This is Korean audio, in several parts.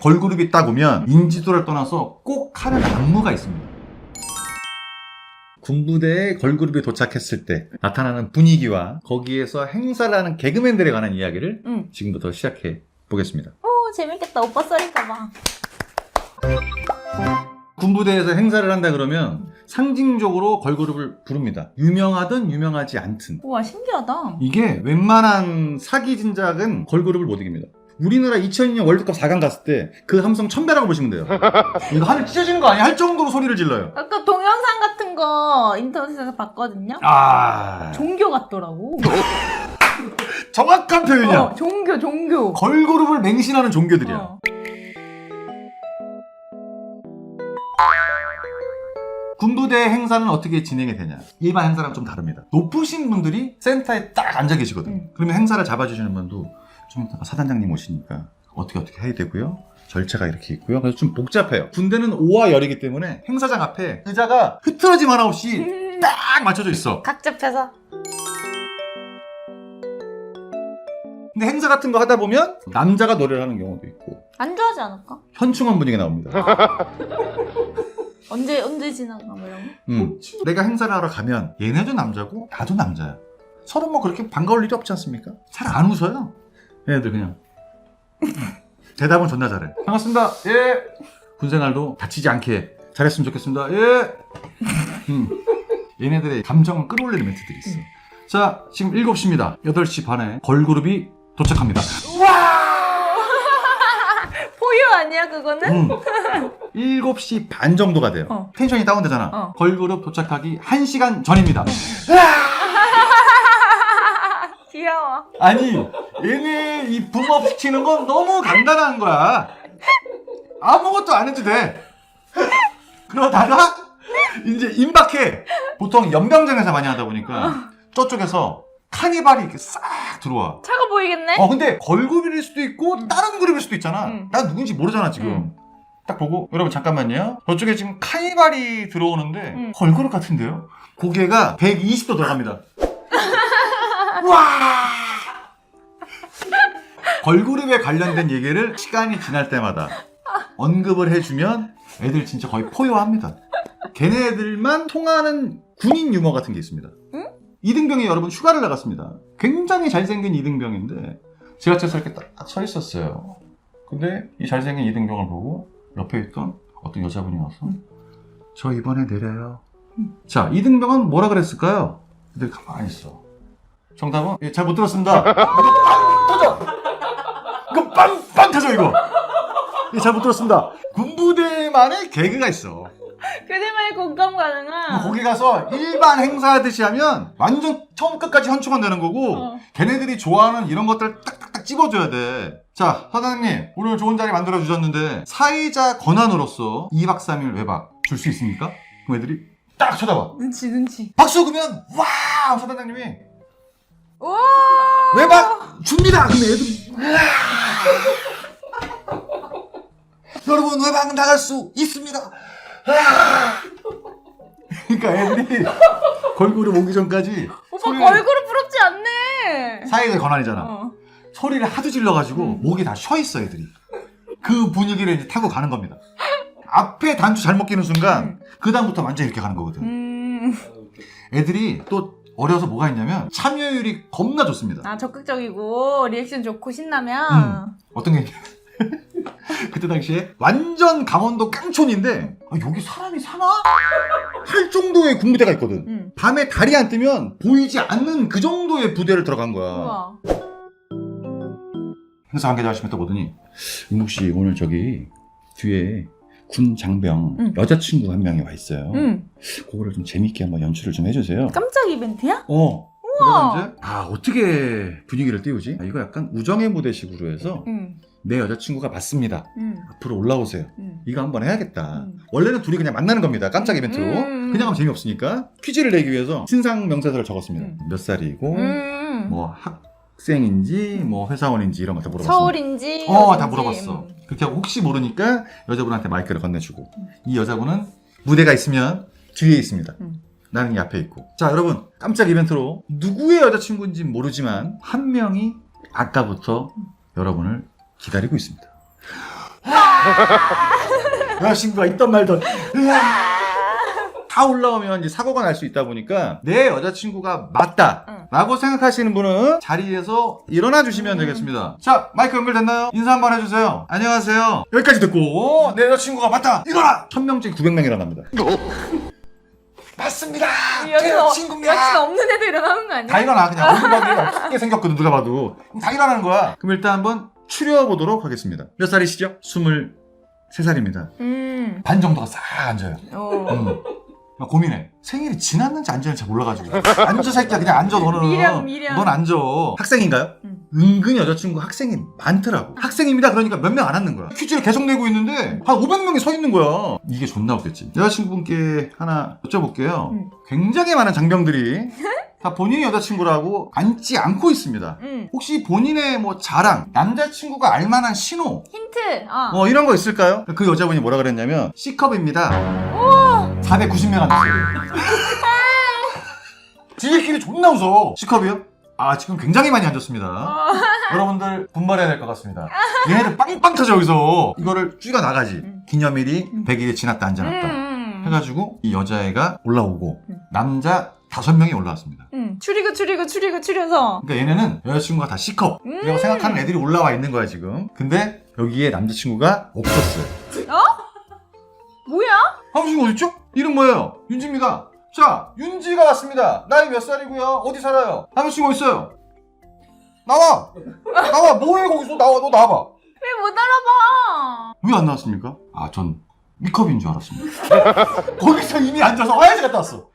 걸그룹이 딱 오면 인지도를 떠나서 꼭 하는 안무가 있습니다. 군부대에 걸그룹이 도착했을 때 나타나는 분위기와 거기에서 행사를 하는 개그맨들에 관한 이야기를 응. 지금부터 시작해 보겠습니다. 오 재밌겠다. 오빠 썰인가 봐. 군부대에서 행사를 한다 그러면 상징적으로 걸그룹을 부릅니다. 유명하든 유명하지 않든. 우와 신기하다. 이게 웬만한 사기 진작은 걸그룹을 못 이깁니다. 우리나라 2002년 월드컵 4강 갔을 때 그 함성 천배라고 보시면 돼요. 이거 하늘 찢어지는 거 아니야? 할 정도로 소리를 질러요. 아까 동영상 같은 거 인터넷에서 봤거든요. 아, 종교 같더라고. 정확한 표현이야. 어, 종교 종교. 걸그룹을 맹신하는 종교들이야. 어. 군부대 행사는 어떻게 진행이 되냐? 일반 행사랑 좀 다릅니다. 높으신 분들이 센터에 딱 앉아 계시거든. 음. 그러면 행사를 잡아주시는 분도 좀 이따가 사단장님 오시니까 어떻게 어떻게 해야 되고요. 절차가 이렇게 있고요. 그래서 좀 복잡해요. 군대는 5와 열이기 때문에 행사장 앞에 의자가 흐트러짐 하나 없이 음. 딱 맞춰져 있어. 각 잡혀서. 근데 행사 같은 거 하다 보면 남자가 노래를 하는 경우도 있고 안 좋아하지 않을까? 현충원 분위기 나옵니다. 언제 언제 지나가 뭐 이런 거? 음. 내가 행사를 하러 가면 얘네도 남자고 나도 남자야. 서로 뭐 그렇게 반가울 일이 없지 않습니까? 잘 안 웃어요. 얘네들 그냥. 대답은 존나 잘해. 반갑습니다. 예. 군생활도 다치지 않게 잘했으면 좋겠습니다. 예. 음. 얘네들의 감정을 끌어올리는 멘트들이 있어. 자, 지금 7시입니다. 8시 반에 걸그룹이 도착합니다. 포유 아니야 그거는? 음. 7시 반 정도가 돼요. 어. 텐션이 다운되잖아. 어. 걸그룹 도착하기 1시간 전입니다. 귀여워. 아니, 얘네 이 붐업 시키는 건 너무 간단한 거야. 아무것도 안 해도 돼. 그러다가 이제 임박해. 보통 연병장에서 많이 하다 보니까 저쪽에서 카니발이 이렇게 싹 들어와. 차가 보이겠네? 어, 근데 걸그룹일 수도 있고 다른 그룹일 수도 있잖아. 응. 난 누군지 모르잖아, 지금. 응. 딱 보고 여러분 잠깐만요. 저쪽에 지금 카니발이 들어오는데 응. 걸그룹 같은데요? 고개가 120도 들어갑니다. 와! 걸그룹에 관련된 얘기를 시간이 지날 때마다 언급을 해주면 애들 진짜 거의 포효합니다. 걔네들만 통하는 군인 유머 같은 게 있습니다. 응? 이등병이 여러분 휴가를 나갔습니다. 굉장히 잘생긴 이등병인데 지하철에서 이렇게 딱 서 있었어요. 근데 이 잘생긴 이등병을 보고 옆에 있던 어떤 여자분이 와서 저 이번에 내려요. 자, 이등병은 뭐라 그랬을까요? 근데 가만히 있어. 정답은 예, 잘 못 들었습니다. 이거 빵 터져. 이거 빵빵 터져 이거. 예, 잘못 들었습니다. 군부대만의 개그가 있어. 그들만의 공감 가능한. 거기 가서 일반 행사하듯이 하면 완전 처음 끝까지 현충원 되는 거고 어. 걔네들이 좋아하는 이런 것들 딱딱딱 찝어줘야 돼. 자, 사장님 오늘 좋은 자리 만들어 주셨는데 사회자 권한으로서 2박 3일 외박 줄 수 있습니까? 그럼 애들이 딱 쳐다봐. 눈치 눈치. 박수 그러면 와 사단장님이 와. 외박 줍니다. 그럼 애들이 여러분 외박 나갈 수 있습니다. 그러니까 애들이 걸그룹 오기 전까지 오빠 소리를- 걸그룹 부럽지 않네. 사회자 권한이잖아. 어. 소리를 하도 질러가지고 음. 목이 다 쉬어 있어 애들이. 그 분위기를 이제 타고 가는 겁니다. 앞에 단추 잘못 끼는 순간 그 다음부터 완전 이렇게 가는 거거든. 음. 애들이 또 어려서 뭐가 있냐면 참여율이 겁나 좋습니다. 아 적극적이고 리액션 좋고 신나면. 음. 어떤 게 그때 당시에 완전 강원도 깡촌인데 아, 여기 사람이 사나? 할 정도의 군부대가 있거든. 음. 밤에 달이 안 뜨면 보이지 않는 그 정도의 부대를 들어간 거야. 우와. 행사 관계자 하시면 또 보더니 임국 씨 오늘 저기 뒤에 군 장병 응. 여자친구 한 명이 와 있어요. 음. 그거를 좀 재밌게 한번 연출을 좀 해주세요. 깜짝 이벤트야? 어. 우와. 그래서 이제 아 어떻게 분위기를 띄우지? 아, 이거 약간 우정의 무대식으로 해서 음. 내 여자친구가 맞습니다. 음. 앞으로 올라오세요. 음. 이거 한번 해야겠다. 음. 원래는 둘이 그냥 만나는 겁니다. 깜짝 이벤트로. 음. 그냥 하면 재미없으니까 퀴즈를 내기 위해서 신상 명세서를 적었습니다. 음. 몇 살이고 음. 뭐 학 생인지 뭐 회사원인지 이런 거 다 물어봤습니다. 서울인지. 어, 다 어딘지. 물어봤어. 음. 그렇게 하고 혹시 모르니까 여자분한테 마이크를 건네주고 음. 이 여자분은 무대가 있으면 뒤에 있습니다. 음. 나는 이 앞에 있고. 자, 여러분 깜짝 이벤트로 누구의 여자친구인지 모르지만 한 명이 아까부터 여러분을 기다리고 있습니다. 여자친구가 있던 말던 다 올라오면 이제 사고가 날 수 있다 보니까 내 여자친구가 맞다 응. 라고 생각하시는 분은 자리에서 일어나 주시면 되겠습니다. 자 마이크 연결됐나요? 인사 한번 해주세요. 안녕하세요. 여기까지 듣고 내 여자친구가 맞다. 일어나! 1000명 중에 900명 일어납니다. 맞습니다. 제 여기서 여자친구입니다. 여친 없는 애도 일어나는 거 아니야? 다 일어나. 그냥 얼굴밖에 없게 생겼거든 누가 봐도. 다 일어나는 거야. 그럼 일단 한번 추려보도록 하겠습니다. 몇 살이시죠? 23살입니다. 음. 반 정도가 싹 앉아요. 어. 음. 막 고민해 생일이 지났는지 안 지났는지 잘 몰라가지고 앉아 새끼야 그냥 앉아 너는 미련, 미련. 넌 앉아 학생인가요? 음. 은근 여자친구 학생이 많더라고 학생입니다 그러니까 몇 명안 앉는 거야 퀴즈를 계속 내고 있는데 한 500명이 서 있는 거야 이게 존나 웃겼지 여자친구분께 하나 여쭤볼게요 음. 굉장히 많은 장병들이 다 본인의 여자친구라고 앉지 않고 있습니다 음. 혹시 본인의 뭐 자랑 남자친구가 알만한 신호 힌트. 어. 뭐 이런 거 있을까요? 그 여자분이 뭐라 그랬냐면 C컵입니다 490명 앉았어요 지들끼리 존나 웃어 C컵이요? 아 지금 굉장히 많이 앉았습니다 어. 여러분들 분발해야 될 것 같습니다 얘네들 빵빵 터져 여기서 이거를 쥐가 나가지 음. 기념일이 음. 100일이 지났다 안 지났다 음. 해가지고 이 여자애가 올라오고 음. 남자 다섯 명이 올라왔습니다 음. 추리고 추리고 추리고 추려서. 그러니까 얘네는 여자친구가 다 C컵 음. 이라고 생각하는 애들이 올라와 있는 거야 지금 근데 여기에 남자친구가 없었어요 뭐야? 남자친구 어딨죠? 이름 뭐예요? 윤지입니다. 자 윤지가 왔습니다. 나이 몇 살이고요? 어디 살아요? 남자친구 있어요? 나와! 나와! 뭐해 거기서? 나와 너 나와봐. 왜 못 알아봐? 왜 안 나왔습니까? 아전 미컵인 줄 알았습니다. 거기서 이미 앉아서 화장실 갔다 왔어.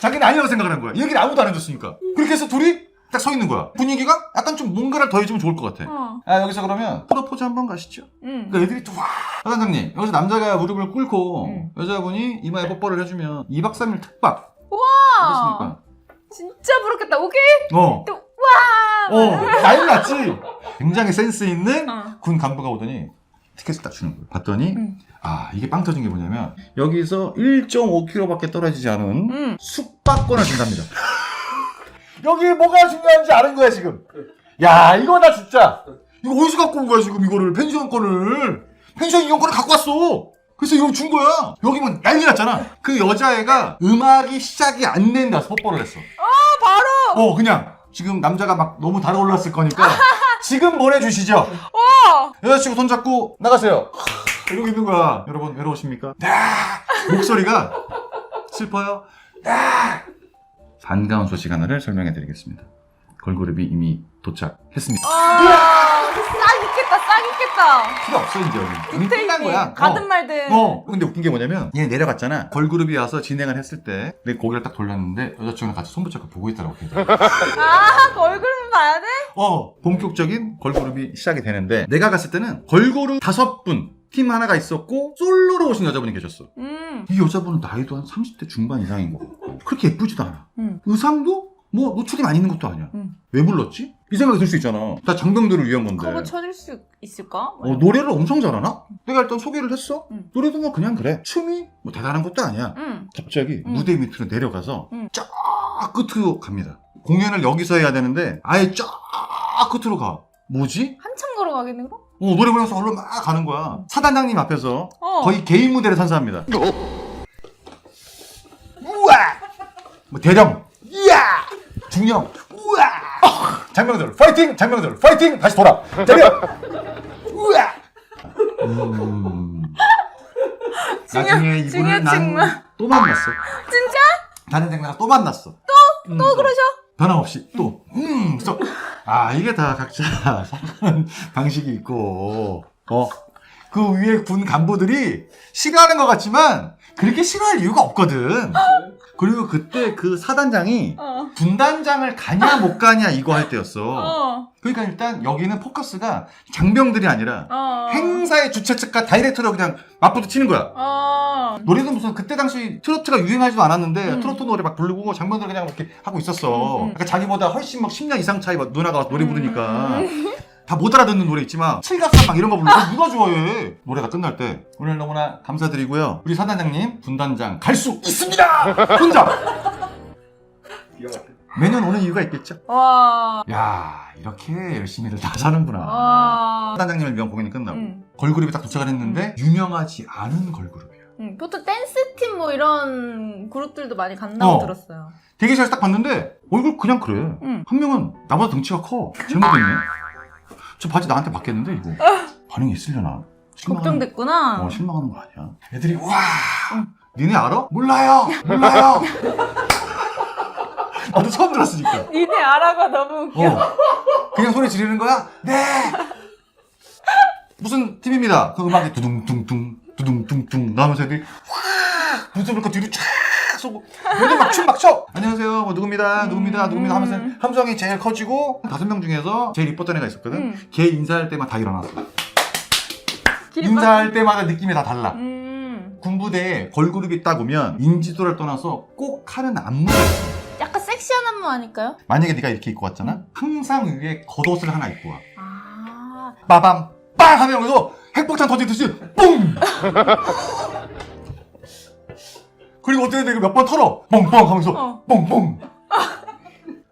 자기는 아니라고 생각을 한 거야. 얘기를 아무도 안 해줬으니까. 그렇게 해서 둘이 딱 서 있는 거야 분위기가 약간 좀 뭔가를 더해주면 좋을 것 같아 어. 아 여기서 그러면 프로포즈 한번 가시죠 응. 그러니까 애들이 또 와. 사장님 여기서 남자가 무릎을 꿇고 응. 여자분이 이마에 뽀뽀를 해주면 2박 3일 특박 와. 어떻습니까? 진짜 부럽겠다. 오케이. 어. 또 와. 어. 난리 났지? 굉장히 센스 있는 어. 군 간부가 오더니 티켓을 딱 주는 거예요. 봤더니 응. 아 이게 빵 터진 게 뭐냐면 여기서 1.5km밖에 떨어지지 않은 응. 숙박권을 준답니다. 여기 뭐가 중요한지 아는 거야 지금. 야 이거 나 진짜 이거 어디서 갖고 온 거야 지금 이거를 펜션권을 펜션 이용권을 갖고 왔어. 그래서 이거 준 거야. 여기면 난리 났잖아. 그 여자애가 음악이 시작이 안 된다 서 뽀뽀를 했어. 아 바로. 어 그냥 지금 남자가 막 너무 달아올랐을 거니까 지금 보내주시죠. 어. 여자친구 손잡고 나가세요. 이러고 있는 거야. 여러분 외로우십니까? 네. 목소리가 슬퍼요. 네. 반가운 소식 하나를 설명해 드리겠습니다. 걸그룹이 이미 도착했습니다. 아. 싹 있겠다. 싹 있겠다. 필요 없어 이제 여기. 이미 밑에 끝난? 거야. 가든 어. 말든. 어. 근데 웃긴 게 뭐냐면 얘 내려갔잖아. 걸그룹이 와서 진행을 했을 때 내 고개를 딱 돌렸는데 여자친구랑 같이 손 붙잡고 보고 있더라고. 걔들. 아 얼굴은 봐야 돼? 어, 본격적인 걸그룹이 시작이 되는데 내가 갔을 때는 걸그룹 다섯 분, 팀 하나가 있었고 솔로로 오신 여자분이 계셨어. 음. 이 여자분은 나이도 한 30대 중반 이상인 거고 그렇게 예쁘지도 않아. 음. 의상도 뭐 노출이 많이 있는 것도 아니야. 음. 왜 불렀지? 이 생각이 들 수 있잖아. 다 장병들을 위한 건데. 커버 쳐줄 수 있을까? 어, 노래를 엄청 잘하나? 내가 일단 소개를 했어. 음. 노래도 뭐 그냥 그래. 춤이 뭐 대단한 것도 아니야. 응. 갑자기 음. 무대 밑으로 내려가서 음. 쫙 끝으로 갑니다. 공연을 여기서 해야 되는데 아예 쫙 끝으로 가. 뭐지? 한참 걸어가겠네 그럼? 어, 노래 부르면서 얼른 막 가는 거야. 사단장님 앞에서 어. 거의 개인 무대를 선사합니다. 우와! 뭐 대령, 이야! 중령, 우와! 장병들 파이팅! 장병들 파이팅! 다시 돌아. 대령, 우와! 음. 중요- 나중에 이분을 중요층만. 난 또 만났어. 진짜? 다른 장사가 또 만났어. 또? 또 그러셔? 변함없이 또, 음, 그래서, 아, 이게 다 각자 방식이 있고, 어, 그 위에 군 간부들이 싫어하는 것 같지만, 그렇게 싫어할 이유가 없거든. 그리고 그때 그 사단장이 어. 분단장을 가냐 못 가냐 이거 할 때였어. 어. 그러니까 일단 여기는 포커스가 장병들이 아니라 어. 행사의 주최 측과 다이렉트로 그냥 맞부터 치는 거야. 어. 노래도 무슨 그때 당시 트로트가 유행하지도 않았는데 음. 트로트 노래 막 부르고 장병들 그냥 이렇게 하고 있었어. 음, 음. 그러니까 자기보다 훨씬 막 10년 이상 차이 막 누나가 와서 노래 음. 부르니까 다 못 알아듣는 노래 있지만 칠갑산 막 이런 거 부르고 누가 좋아해? 노래가 끝날 때 오늘 너무나 감사드리고요. 우리 사단장님 분단장 갈 수 있습니다. 혼자. 매년 오는 이유가 있겠죠. 와. 야 이렇게 열심히들 다 사는구나. 와. 단장님을 위한 공연이 끝나고 응. 걸그룹이 딱 도착을 했는데 유명하지 않은 걸그룹이야. 응. 보통 댄스팀 뭐 이런 그룹들도 많이 간다고 어. 들었어요. 대기실에서 딱 봤는데 얼굴 그냥 그래. 응. 한 명은 나보다 덩치가 커. 잘못됐네. 저 바지 나한테 맞겠는데 이거. 반응이 있으려나? 실망하는- 걱정됐구나. 어, 실망하는 거 아니야. 애들이 와. 응. 니네 알아? 몰라요. 몰라요. 나도 처음 들었으니까. 니네 알아가 너무 웃겨. 어. 그냥 소리 지르는 거야? 네. 무슨 팀입니다. 그 음악이 두둥둥둥 두둥둥둥 나오면서 애들이 확 분수를 그 뒤로 쫙 쏘고 애들 막춤 막 춰. 안녕하세요. 뭐 누굽니다. 누굽니다. 누굽니다 하면서 음. 함성이 제일 커지고 다섯 명 중에서 제일 이뻤던 애가 있었거든. 응. 걔 인사할 때만 다 일어났어. 인사할 때마다 느낌이 다 달라. 음. 군부대에 걸그룹이 딱 오면 인지도를 떠나서 꼭 하는 안무가 있어. 약간 섹시한 안무 아닐까요? 만약에 네가 이렇게 입고 왔잖아? 항상 위에 겉옷을 하나 입고 와. 아. 빠밤 빵 하면 여기서 핵폭탄 터지듯이 뿡 그리고 어떤 애들 몇번 털어. 뻥뻥 하면서 어. 뻥뻥.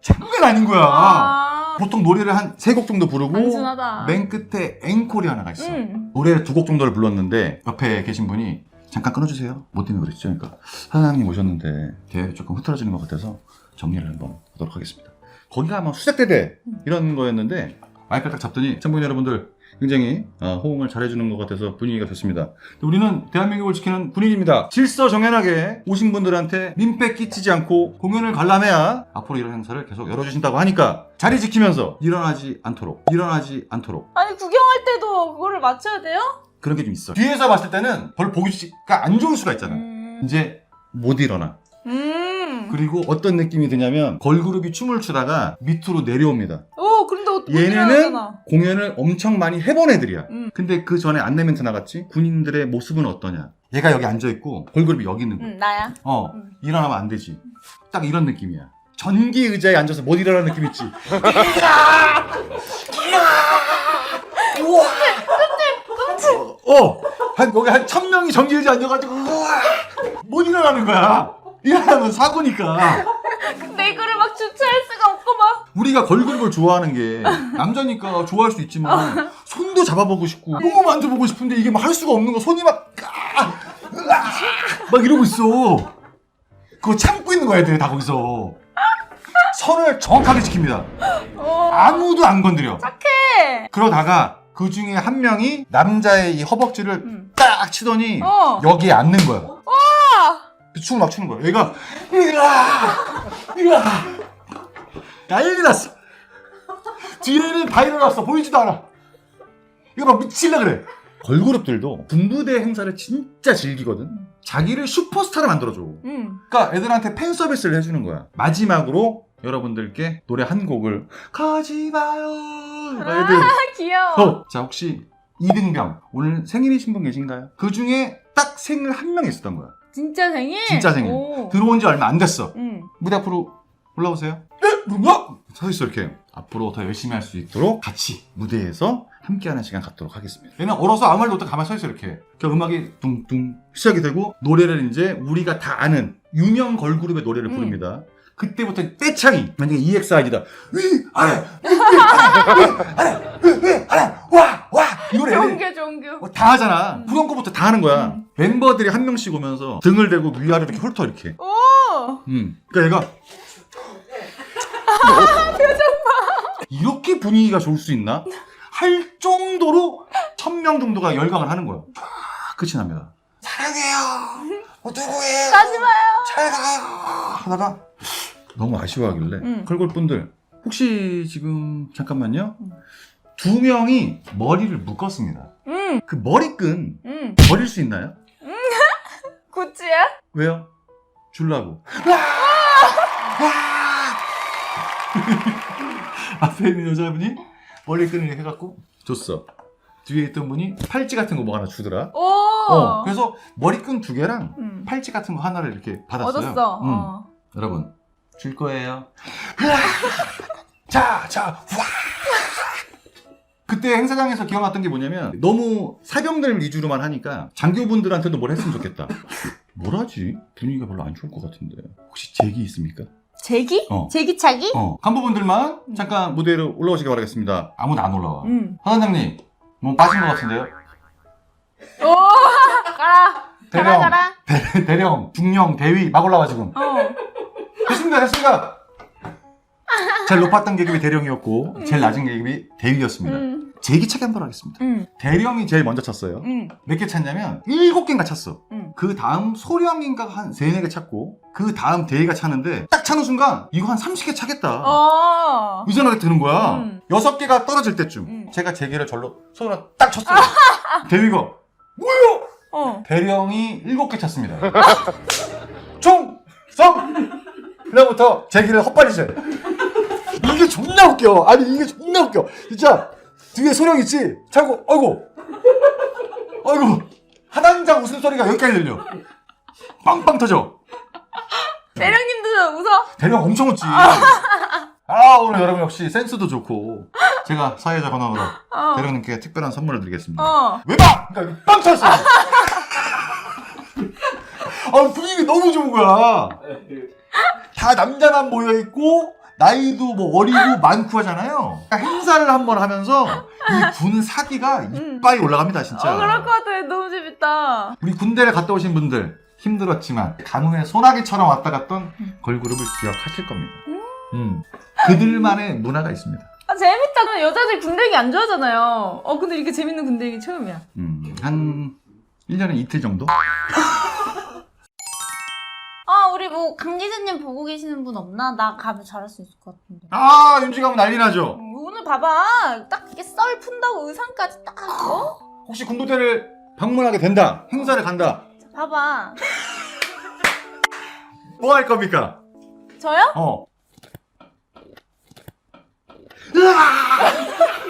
장난 아닌 거야. 아. 보통 노래를 한 세 곡 정도 부르고 단순하다. 맨 끝에 앵콜이 하나가 있어. 응. 노래를 두 곡 정도를 불렀는데 옆에 계신 분이 잠깐 끊어주세요. 뭐 때문에 그랬죠? 그러니까 사장님 오셨는데 대회가 조금 흐트러지는 것 같아서 정리를 한번 하도록 하겠습니다. 거기가 아마 수색대대 이런 거였는데 마이크를 딱 잡더니 참고인 여러분들 굉장히 어, 호응을 잘해주는 것 같아서 분위기가 좋습니다 우리는 대한민국을 지키는 분위기입니다 질서 정연하게 오신 분들한테 민폐 끼치지 않고 공연을 관람해야 앞으로 이런 행사를 계속 열어주신다고 하니까 자리 지키면서 일어나지 않도록 일어나지 않도록 아니 구경할 때도 그거를 맞춰야 돼요? 그런 게 좀 있어. 뒤에서 봤을 때는 별로 보기가 안 좋을 수가 있잖아. 음. 이제 못 일어나. 음. 그리고 어떤 느낌이 드냐면 걸그룹이 춤을 추다가 밑으로 내려옵니다. 어, 못 얘네는. 공연을 엄청 많이 해본 애들이야. 음. 근데 그 전에 안내 멘트 나갔지? 군인들의 모습은 어떠냐? 얘가 여기 앉아있고 걸그룹이 여기 있는 거야. 응, 나야. 어, 음. 일어나면 안 되지. 딱 이런 느낌이야. 전기 의자에 앉아서 못 일어나는 느낌 있지? 우와! 어! 한, 여기 한 천 명이 전기 의자에 앉아가지고, 우와! 못 일어나는 거야. 일어나면 사고니까. 근데 이거를 막 주체할 수가 없고 막. 우리가 걸그룹을 좋아하는 게 남자니까 좋아할 수 있지만 손도 잡아보고 싶고 너무 만져보고 싶은데 이게 막 할 수가 없는 거 손이 막 아, 으아, 막 이러고 있어 그거 참고 있는 거야 애들 다 거기서 선을 정확하게 지킵니다 어. 아무도 안 건드려 착해. 그러다가 그 중에 한 명이 남자의 이 허벅지를 응. 딱 치더니 어. 여기에 앉는 거야 아. 춤을 막 추는 거야 얘가 으아! 으아! 난리 났어. 뒤에는 다 일어났어. 보이지도 않아. 이거 막 미칠라 그래. 걸그룹들도 군부대 행사를 진짜 즐기거든. 자기를 슈퍼스타로 만들어줘. 응. 그러니까 애들한테 팬 서비스를 해주는 거야. 마지막으로 여러분들께 노래 한 곡을 가지 마요. 막 애들. 아, 귀여워. 어. 자 혹시 이등병 오늘 생일이신 분 계신가요? 그 중에 딱 생일 한 명 있었던 거야 진짜 생일? 진짜 생일. 오. 들어온 지 얼마 안 됐어 응. 무대 앞으로 올라오세요. 네, 누구야? 서 있어 이렇게. 앞으로 더 열심히 할 수 있도록 같이 무대에서 함께하는 시간 갖도록 하겠습니다. 얘는 얼어서 아무 말도 못하고 가만히 서 있어 이렇게. 그 음악이 둥둥 시작이 되고 노래를 이제 우리가 다 아는 유명 걸그룹의 노래를 음. 부릅니다. 그때부터 떼창이 만약에 EXID다 위 아래 위 아래 위 아래 위 위 아래 와와 이 노래 종교 종교. 어, 다 하잖아. 음. 후렴 거부터 다 하는 거야. 음. 멤버들이 한 명씩 오면서 등을 대고 위아래 이렇게 훑어 이렇게. 오. 음. 그러니까 얘가 이렇게 분위기가 좋을 수 있나? 할 정도로 천 명 정도가 열광을 하는 거야. 쫙 끝이 납니다. 사랑해요. 어, 누구예요? 가지 마요. 잘 가요. 하다가 너무 아쉬워하길래 응. 걸골 분들 혹시 지금 잠깐만요. 응. 두 명이 머리를 묶었습니다. 응. 그 머리끈 응. 버릴 수 있나요? 구찌야? 왜요? 줄라고. 앞에 있는 여자분이 머리끈을 이렇게 해갖고 줬어. 뒤에 있던 분이 팔찌 같은 거 뭐 하나 주더라. 오. 어, 그래서 머리끈 두 개랑 응. 팔찌 같은 거 하나를 이렇게 받았어요. 얻었어. 응. 어. 여러분, 줄 거예요. 자, 자, 와. 그때 행사장에서 기억났던 게 뭐냐면 너무 사병들 위주로만 하니까 장교분들한테도 뭘 했으면 좋겠다. 뭘 하지? 분위기가 별로 안 좋을 것 같은데. 혹시 제기 있습니까? 제기? 어. 제기차기? 어, 간부분들만 잠깐 무대 위로 올라오시기 바라겠습니다. 아무도 안 올라와. 응. 사단장님, 뭐 빠진 것 같은데요? 오! 가라! 가라, 대령, 가라. 대, 대령, 중령, 대위 막 올라와 지금. 어. 됐습니다, 됐습니다. 제일 높았던 계급이 대령이었고 제일 낮은 계급이 대위였습니다. 응. 제기차기 한번 하겠습니다. 응. 대령이 제일 먼저 찼어요. 응. 몇개 찼냐면 일곱 개인가 찼어. 응. 그 다음 소령인가 한 세네 개 찼고 그 다음 대위가 차는데 딱 차는 순간 이거 한 30개 차겠다. 어. 이 생각이 드는 거야. 음. 여섯 개가 떨어질 때쯤 음. 제가 제기를 절로 손으로 딱 쳤어요. 대위가 뭐요? 어. 대령이 일곱 개 찼습니다. 총! 성! 그다음부터 제기를 헛발리죠. 이게 존나 웃겨. 아니 이게 존나 웃겨. 진짜 뒤에 소령 있지? 차고 아이고 아이고 하단장 웃음소리가 여기까지 들려. 빵빵 터져. 대령님도 웃어? 대령 엄청 웃지. 아 오늘 여러분 역시 센스도 좋고 제가 사회자 권한으로 어. 대령님께 특별한 선물을 드리겠습니다. 어. 외박! 그러니까 빵 터졌어. 아 분위기 너무 좋은 거야. 다 남자만 모여 있고 나이도 뭐 어리고 많고 하잖아요. 그러니까 행사를 한번 하면서 이 군 사기가 이빨이 올라갑니다 진짜. 어, 그럴 것 같아. 너무 재밌다. 우리 군대를 갔다 오신 분들 힘들었지만 간호의 소나기처럼 왔다 갔던 걸그룹을 기억하실 겁니다. 음. 그들만의 문화가 있습니다. 아, 재밌다. 나 여자들 군대 얘기 안 좋아하잖아요. 어, 근데 이렇게 재밌는 군대 얘기 처음이야. 음, 한 1년에 이틀 정도? 아, 우리 뭐, 강기자님 보고 계시는 분 없나? 나 가면 잘할 수 있을 것 같은데. 아, 윤지 가면 난리 나죠? 어, 오늘 봐봐. 딱 이게 썰 푼다고 의상까지 딱, 어? 혹시 군부대를 방문하게 된다, 행사를 간다, 자, 봐봐. 뭐 할 겁니까? 저요? 어. 으아!